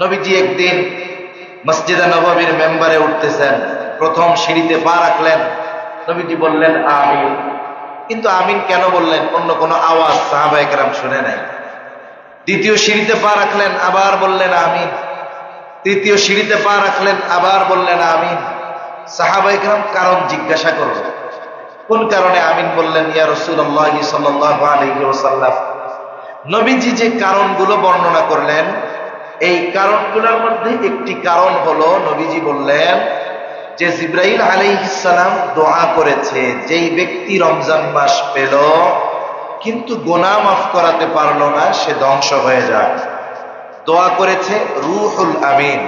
নবীজি একদিন মসজিদে নবাবীর মেম্বারে উঠতেছেন, প্রথম সিঁড়িতে পা রাখলেন। নবীজি বললেন, আমিন। কিন্তু আমিন কেন বললেন? অন্য কোনো আওয়াজ সাহাবা একরাম শুনে নাই। দ্বিতীয় সিঁড়িতে পা রাখলেন, আবার বললেন, আমিন। তৃতীয় সিঁড়িতে পা রাখলেন, আবার বললেন, আমিন। সাহাবা একরাম কারণ জিজ্ঞাসা করলেন। কোন কারণে আমিন বললেন, ইয়া রসুল্লাহ সাল্লাহ নবীজি যে কারণগুলো বর্ণনা করলেন এই কারণগুলোর মধ্যে একটি কারণ হলো, নবীজি বললেন যে জিব্রাইল আলাইহিসালাম দোয়া করেছে, যেই ব্যক্তি রমজান মাস পেল, কিন্তু গোনা মাফ করাতে পারল না, সে ধ্বংস হয়ে যায় দোয়া করেছে রুহুল আমিন।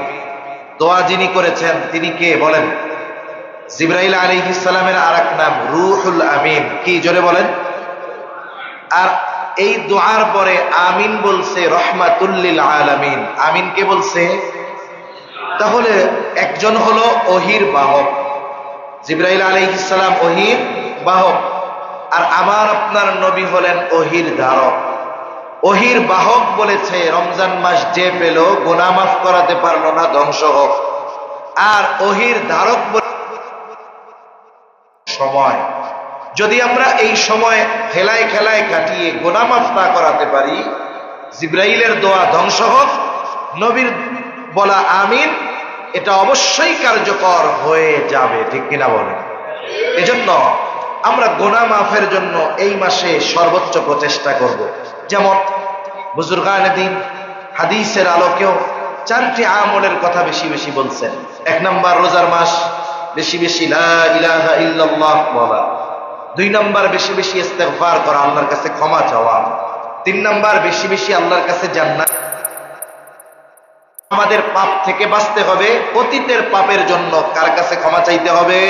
দোয়া যিনি করেছেন, তিনি কে বলেন? জিব্রাইল আলাইহিসালামের আর এক নাম রুহুল আমিন। কি জোরে বলেন? আর এই দোয়ার পরে আমিন বলছে, রহমাতুল্লিল আলামিন। আমিন কে বলছে? তাহলে একজন হলো ওহির বাহক। জিব্রাইল আলাইহিসালাম ওহির বাহক। আর আমার আপনার নবী হলেন ওহির ধারক। ওহির বাহক বলেছে, রমজান মাস যে পেল গোনা মাফ করাতে পারল না, ধ্বংস হোক। আর ওহির ধারক বলে সময়। যদি আমরা এই সময় খেলায় খেলায় কাটিয়ে গোনামাফ না করাতে পারি, জিব্রাইলের দোয়া ধ্বংস হোক, নবীর বলা আমিন, এটা অবশ্যই কার্যকর হয়ে যাবে, ঠিক কিনা বলে এজন্য আমরা গোনা মাফের জন্য এই মাসে সর্বোচ্চ প্রচেষ্টা করব। যেমন বুজুর্গান দিন, হাদিসের আলোকেও চারটি আমলের কথা বেশি বেশি বলছেন। এক নম্বর, রোজার মাস, বেশি বেশি লা ইলাহা ইল্লাল্লাহ বলা। দুই নম্বর বেশি বেশি ইস্তেগফার করা আল্লাহর কাছে ক্ষমা চাওয়া। তিন নম্বর বেশি বেশি আল্লাহর কাছে জান্নাত। আমাদের পাপ থেকে বাঁচতে হবে, অতীতের পাপের জন্য কার কাছে ক্ষমা চাইতে হবে?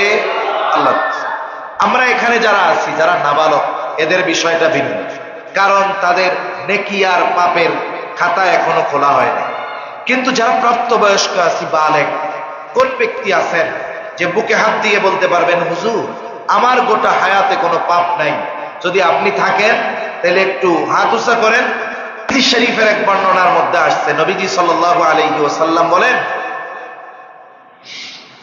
আল্লাহ আমরা এখানে যারা আছি, যারা নাবালক, এদের বিষয়টা ভিন্ন। কারণ তাদের নেকি আর পাপের খাতা এখনও খোলা হয়নি কিন্তু যারা প্রাপ্তবয়স্ক আছি, বালেক, কোন ব্যক্তি আছেন যে বুকে হাত দিয়ে বলতে পারবেন, হুজুর আমার গোটা হায়াতে কোনো পাপ নাই। যদি আপনি থাকেন, তাহলে একটু হাত উঁচা করেন শরীফের এক বর্ণনার মধ্যে আসছে। নবীজি সাল্লাল্লাহু আলাইহি ওয়াসাল্লাম বলেন,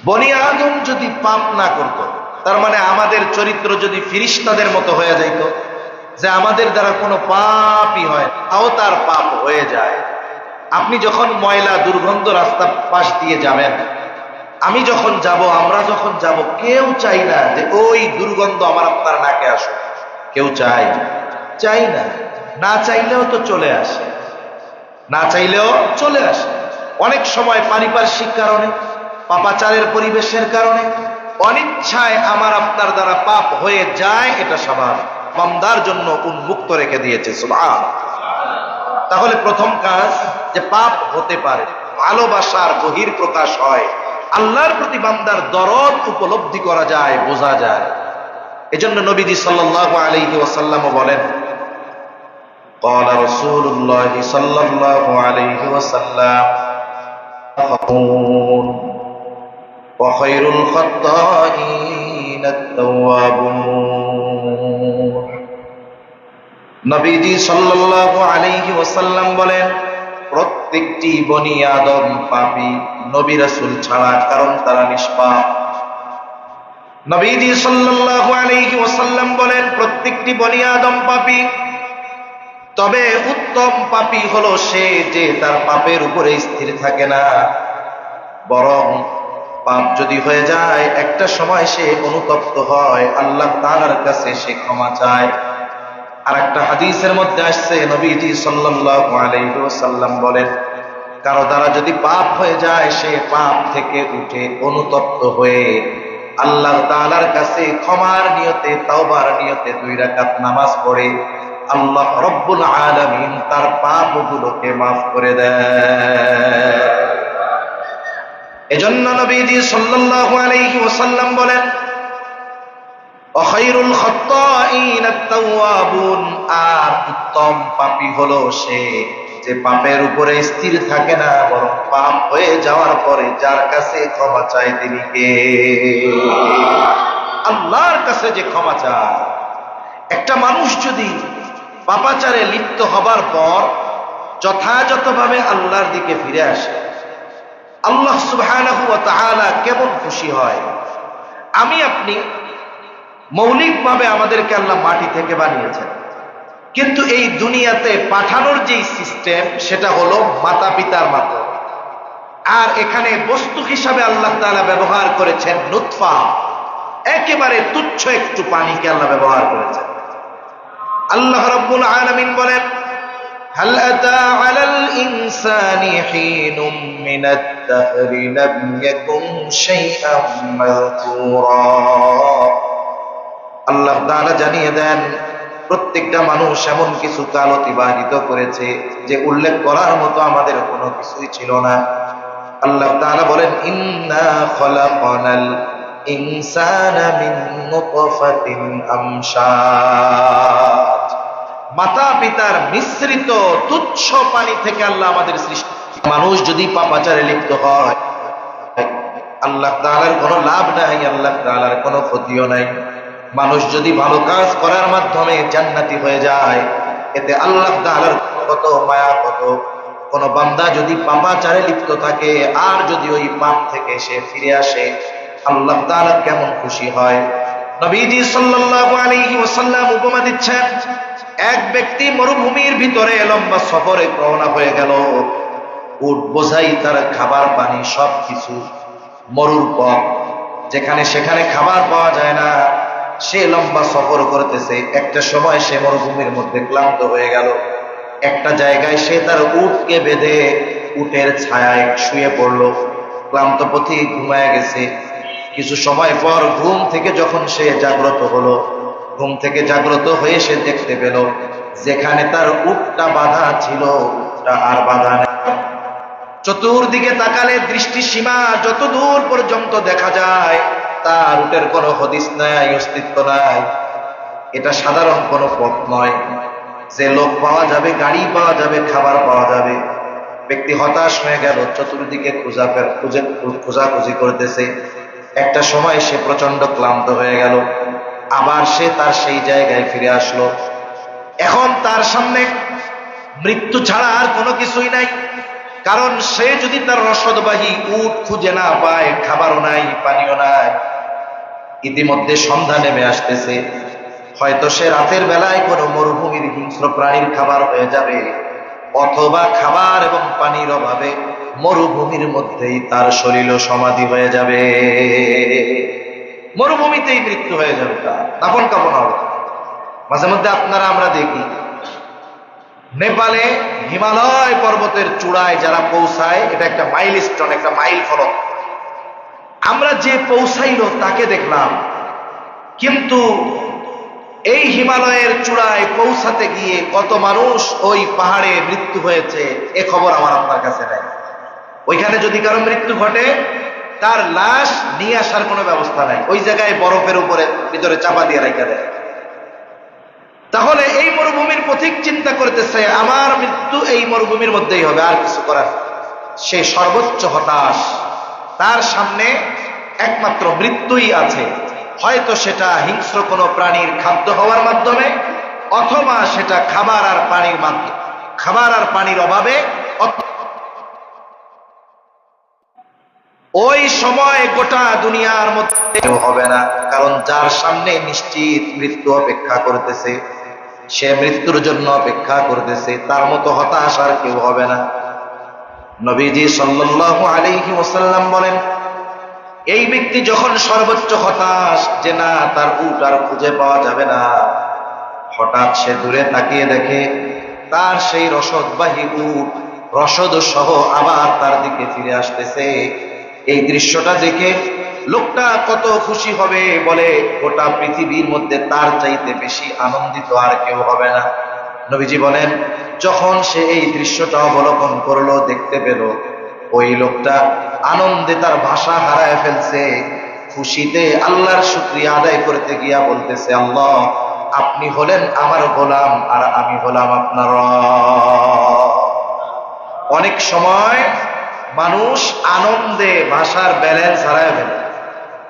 বনি আদম যদি পাপ না করত, তার মানে আমাদের চরিত্র যদি ফিরিস্তাদের মতো হয়ে যাইত, যে আমাদের দ্বারা কোনো পাপই হয় তাও তার পাপ হয়ে যায়। আপনি যখন ময়লা দুর্গন্ধ রাস্তা পাশ দিয়ে যাবেন আমি যখন যাব, আমরা যখন যাব, কেউ চাই না যে ওই দুর্গন্ধ আমার আপনার নাকে আসুক। কেউ চাই চাই না। না চাইলেও তো চলে আসে। না চাইলেও চলে আসে। অনেক সময় পারিপার্শ্বিক কারণে, পাপাচারের পরিবেশের কারণে, অনিচ্ছায় আমার আপনার দ্বারা পাপ হয়ে যায়, এটা স্বাভাবিক। বান্দার জন্য উন্মুক্ত রেখে দিয়েছে, সুবহান। তাহলে প্রথম কাজ যে পাপ হতে পারে, ভালোবাসার বহির প্রকাশ হয়। আল্লাহর প্রতি বান্দার দরদ উপলব্ধি করা যায় বোঝা যায় এজন্য নবীজি সাল্লাল্লাহু আলাইহি ওয়াসাল্লাম বলেন قال رسول الله صلى الله عليه وسلم وخير الخطائين التوابون নবীজি সাল্লাল্লাহু আলাইহি ওয়াসাল্লাম বলেন প্রত্যেকটি বনি আদম পাপী নবী রাসূল ছাড়া কারণ তারা নিষ্পাপ। নবীজি সাল্লাল্লাহু আলাইহি ওয়াসাল্লাম বলেন, প্রত্যেকটি বনি আদম পাপী, তবে উত্তম পাপী হলো সে যে তার পাপের উপরে স্থির থাকে না। বরং পাপ যদি হয়ে যায়, একটা সময় সে অনুতপ্ত হয়, আল্লাহ তাআলার কাছে সে ক্ষমা চায়। আর একটা হাদিসের মধ্যে আসছে, নবীজি ওয়াসাল্লাম বলেন, কারও দ্বারা যদি পাপ হয়ে যায়, সে পাপ থেকে উঠে অনুতপ্ত হয়ে আল্লাহ তাআলার কাছে ক্ষমার নিয়তে, তাওবার নিয়তে দুই রাকাত নামাজ পড়ে, আল্লাহ রব্বুল আলামিন তার পাপগুলোকে মাফ করে দেয় এজন্য নবীজি ওয়াসাল্লাম বলেন অখাইরুল খত্তাইন আত-তাওয়াবুন, আর উত্তম পাপী হলো সে যে পাপের উপরে স্থির থাকে না, বরং পাপ হয়ে যাওয়ার পরে যার কাছে ক্ষমা চায় তিনি কে? আল্লাহর কাছে যে ক্ষমা চায়। একটা মানুষ যদি পাপাচারে লিপ্ত হবার পর যথাযথভাবে আল্লাহর দিকে ফিরে আসে, আল্লাহ সুবহানাহু ওয়া তাআলা কেমন খুশি হয়? আমি আপনি মৌলিকভাবে আমাদেরকে আল্লাহ মাটি থেকে বানিয়েছেন কিন্তু এই দুনিয়াতে পাঠানোর যেই সিস্টেম সেটা হলো মাতা পিতার মাধ্যমে আর এখানে বস্তু হিসাবে আল্লাহ তাআলা ব্যবহার করেছেন নুতফা একেবারে তুচ্ছ একটু পানিকে আল্লাহ ব্যবহার করেছেন আল্লাহ রাব্বুল আলামিন বলেন هل أتى على الإنسان حين من الدهر لم يكن شيئا مذكورا আল্লাহ তাআলা জানিয়ে দেন, প্রত্যেকটা মানুষ এমন কিছু কাল অতিবাহিত করেছে যে উল্লেখ করার মতো আমাদের কোনো কিছুই ছিল না। আল্লাহ তাআলা বলেন, ইন্না ইনসানা মাতা পিতার মিশ্রিত তুচ্ছ পানি থেকে আল্লাহ আমাদের সৃষ্টি মানুষ যদি পাপাচারে লিপ্ত হয়, আল্লাহ তাআলার কোনো লাভ নাই, আল্লাহ তাআলার কোনো ক্ষতিও নাই। মানুষ যদি ভালো কাজ করার মাধ্যমে জান্নাতি হয়ে যায়, এতে আল্লাহ তাআলার কত মায়া, কত, কোন বান্দা যদি পাপাচারে লিপ্ত থাকে, আর যদি ওই পাপ থেকে সে ফিরে আসে, আল্লাহ তাআলা কেমন খুশি হয়। নবীজি সাল্লাল্লাহু আলাইহি ওয়াসাল্লাম উপমা দিচ্ছেন, এক ব্যক্তি মরুভূমির ভিতরে লম্বা সফরে রওনা হয়ে গেল। উট বোঝাই তার খাবার পানি সব কিছু মরুর পথ। যেখানে সেখানে খাবার পাওয়া যায় না সে লম্বা সফর করতেছে, একটা সময় সে মরুভূমির মধ্যে ক্লান্ত হয়ে গেল। একটা জায়গায় সে তার উটকে বেঁধে উটের ছায়ায় শুয়ে পড়ল। ক্লান্ত পথি ঘুমায় গেছে। কিছু সময় পর ঘুম থেকে যখন সে জাগ্রত হলো, ঘুম থেকে জাগ্রত হয়ে সে দেখতে পেল, যেখানে তার উটটা বাধা ছিল উটটা আর বাধা নেই। চতুর্দিকে তাকালে দৃষ্টি সীমা যত দূর পর্যন্ত দেখা যায় তার উটের কোনো হদিস নাই, অস্তিত্ব নাই। এটা সাধারণ কোনো পথ নয়। যে লোক পাওয়া যাবে, গাড়ি পাওয়া যাবে, খাবার পাওয়া যাবে। ব্যক্তি হতাশ হয়ে গেল, চতুর্দিকে খোঁজা খুঁজে, খোঁজাখুঁজি করতেছে। একটা সময় সে প্রচণ্ড ক্লান্ত হয়ে গেল। আবার সে তার সেই জায়গায় ফিরে আসলো। এখন তার সামনে মৃত্যু ছাড়া আর কোনো কিছুই নাই। কারণ সে যদি তার রসদবাহী উট খুঁজে না পায়, খাবারও নাই, পানিও নাই, ইতিমধ্যে সন্ধ্যা নেমে আসতেছে। হয়তো সে রাতের বেলায় কোনো মরুভূমির হিংস্র প্রাণীর খাবার হয়ে যাবে, অথবা খাবার এবং পানির অভাবে মরুভূমির মধ্যেই তার শরীর সমাধি হয়ে যাবে। মরুভূমিতেই মৃত্যু হয়ে যাবে তার। দাফন কাপন হবে। মাঝে মধ্যে আপনারা আমরা দেখি নেপালে হিমালয় পর্বতের চূড়ায় যারা পৌঁছায়, এটা একটা মাইল স্টোন একটা মাইল ফলক আমরা যে পৌঁছাইল তাকে দেখলাম। কিন্তু এই হিমালয়ের চূড়ায় পৌঁছাতে গিয়ে কত মানুষ ওই পাহাড়ে মৃত্যু হয়েছে, এ খবর আমার আপনার কাছে নেই। ওইখানে যদি কারও মৃত্যু ঘটে, তার লাশ নিয়ে আসার কোনো ব্যবস্থা নাই। ওই জায়গায় বরফের উপরে, ভিতরে চাপা দিয়ে রেখে দেয়। তাহলে এই মরুভূমির পথিক চিন্তা করতেছে, আমার মৃত্যু এই মরুভূমির মধ্যেই হবে, আর কিছু করার। সে সর্বোচ্চ হতাশ তার সামনে একমাত্র মৃত্যুই আছে হয়তো সেটা হিংস্র কোনো প্রাণীর খাদ্য হওয়ার মাধ্যমে, অথবা সেটা খাবার আর পানির মাধ্যমে, খাবার আর পানির অভাবে ওই সময় গোটা দুনিয়ার মধ্যে হবে না, কারণ যার সামনে নিশ্চিত মৃত্যু অপেক্ষা করতেছে সে মৃত্যুর জন্য অপেক্ষা করতেছে, তার মতো হতাশ আর কেউ হবে না। নবীজি সাল্লাল্লাহু আলাইহি ওয়াসাল্লাম বলেন, এই ব্যক্তি যখন সর্বোচ্চ হতাশ, যে না, তার উট আর খুঁজে পাওয়া যাবে না। হঠাৎ সে দূরে তাকিয়ে দেখে, তার সেই রসদবাহী উট রসদ সহ আবার তার দিকে ফিরে আসতেছে। এই দৃশ্যটা দেখে লোকটা কত খুশি হবে বলে গোটা পৃথিবীর মধ্যে তার চাইতে বেশি আনন্দিত আর কেউ হবে না। নবীজি বলেন, যখন সে এই দৃশ্যটা অবলোকন করল, দেখতে পেল, ওই লোকটা আনন্দে তার ভাষা হারায় ফেলছে। খুশিতে আল্লাহর শুক্রিয়া আদায় করতে গিয়া বলতেছে, আল্লাহ, আপনি হলেন আমার গোলাম আর আমি হলাম আপনার। অনেক সময় মানুষ আনন্দে ভাষার ব্যালেন্স হারায় ফেলে।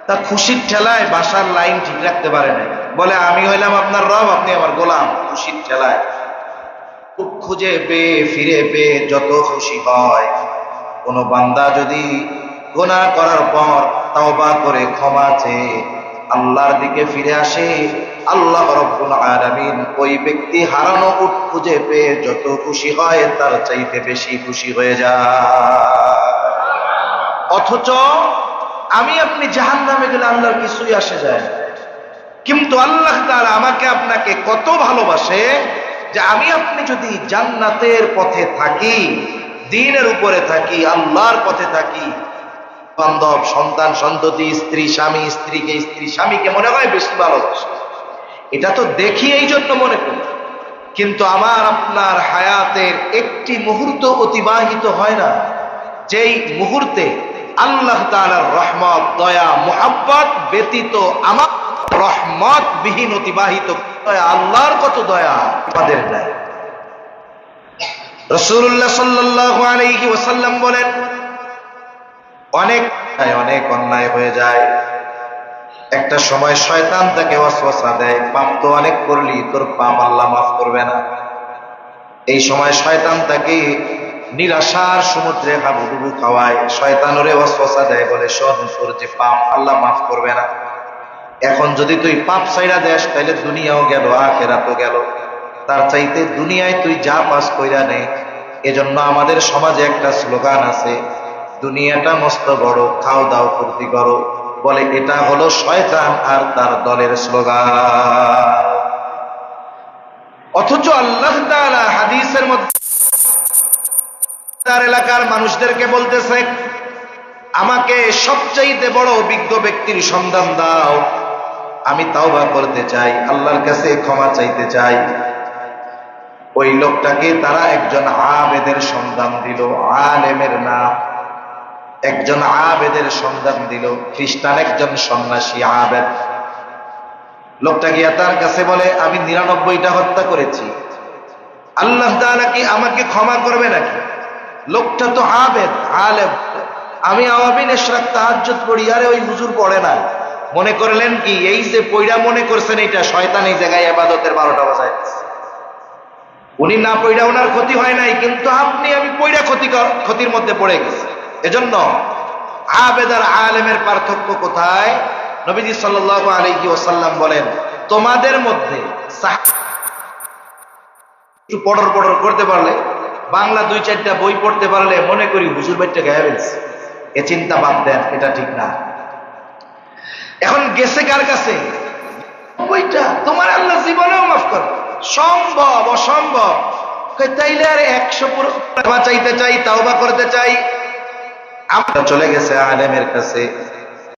তা খুশির ঠেলায় ভাষার লাইন ঠিক রাখতে পারে না বলে, আমি হইলাম আপনার রব, আপনি আমার গোলাম। খুশির ঠেলায়। খুব খুঁজে পেয়ে, ফিরে পেয়ে যত খুশি হয়। কোন বান্দা যদি গোনা করার পর তওবা করে ক্ষমা চেয়ে আল্লাহর দিকে ফিরে আসে, আল্লাহ রব্বুল আলামিন ওই ব্যক্তি হারানো উট খুঁজে পেয়ে যত খুশি হয়, তার চাইতে বেশি খুশি হয়ে যায়। অথচ আমি আপনি জাহান নামে গেলে আল্লাহর কিছুই আসে যায় কিন্তু আল্লাহ তাআলা আমাকে আপনাকে কত ভালোবাসে যে আমি আপনি যদি জান্নাতের পথে থাকি, দিনের উপরে থাকি, আল্লাহর পথে থাকি, বান্ধব, সন্তান, সন্ততি, স্ত্রী, স্বামী, স্ত্রীকে, স্ত্রী, স্বামীকে মনে হয় বেশি ভালোবাসে। এটা তো দেখি এই জন্য মনে করি। কিন্তু আমার আপনার হায়াতের একটি মুহূর্ত অতিবাহিত হয় না। যেই মুহূর্তে আল্লাহ তাআলার রহমত, দয়া, মোহাব্বত ব্যতীত আমার রহমত বিহীন অতিবাহিত আল্লাহর কত দয়া আমাদের নাই রসুল্লাহ সাল্লাল্লাহু আলাইহি ওয়াসাল্লাম বলেন, অনেক অনেক অন্যায় হয়ে যায়। একটা সময় শয়তান তাকে ওয়াসওয়াসা দেয়, পাপ তো অনেক করলি তোর পাপ আল্লাহ মাফ করবে না। এই সময় শয়তান তাকে নিরাশার সমুদ্রে হাবুডুবু খাওয়ায় শয়তানরে ওয়াসওয়াসা দেয় বলে শোন তোর যে পাপ আল্লাহ মাফ করবে না। এখন যদি তুই পাপ সাইরা দেস তাহলে দুনিয়াও গেল, আখেরাতও গেল। তার চাইতে দুনিয়ায় তুই যা পাস কইরা নে। এজন্য আমাদের সমাজে একটা স্লোগান আছে, দুনিয়াটা মস্ত বড়, খাও দাও ফুর্তি করো। বলে, এটা হলো শয়তান আর তার দলের স্লোগান। অথচ আল্লাহ হাদিসের মধ্যে তার এলাকার মানুষদেরকে বলতেছে, আমাকে সবচাইতে বড় অভিজ্ঞ ব্যক্তির সন্ধান দাও। আমি তাওবা করতে চাই, আল্লাহর কাছে ক্ষমা চাইতে চাই। ওই লোকটাকে তারা একজন আবেদের সন্ধান দিল, আলেমের নাম একজন আবেদের সন্ধান দিল, খ্রিস্টান একজন সন্ন্যাসী আবেদ। লোকটা গিয়া তার কাছে বলে, আমি নিরানব্বইটা হত্যা করেছি। আল্লাহ তাআলা কি আমাকে ক্ষমা করবে নাকি? লোকটা তো আবেদ, আলেম। আমি আওয়াবিন এশরাক তাহাজ্জুদ পড়ি, আরে ওই হুজুর পড়ে না। মনে করলেন কি, এই যে পইড়া মনে করছেন এটা, শয়তান এই জায়গায় আবাদতের বারোটা বাজায় উনি না পইড়া ওনার ক্ষতি হয় নাই, কিন্তু আপনি, আমি পইড়া ক্ষতি ক্ষতির মধ্যে পড়ে গেছি। এজন্য আবেদ আর আলেমের পার্থক্য কোথায়? নবীজি সাল্লাল্লাহু আলাইহি ওয়াসাল্লাম বলেন, তোমাদের মধ্যে একটু পড়র পড়র করতে পারলে বাংলা দুই চারটা বই পড়তে পারলে মনে করি হুজুর বাইটটা গায়ে ফেলছে এ চিন্তা বাদ দেন, এটা ঠিক না। এখন গেছে কার কাছে? বইটা তোমার আল্লাহ জীবনেও মাফ কর। সম্ভব, অসম্ভব। তাইলে আর একশো পুরো চাইতে চাই, তাওবা করতে চাই। আমরা চলে গেছে আলেমের কাছে।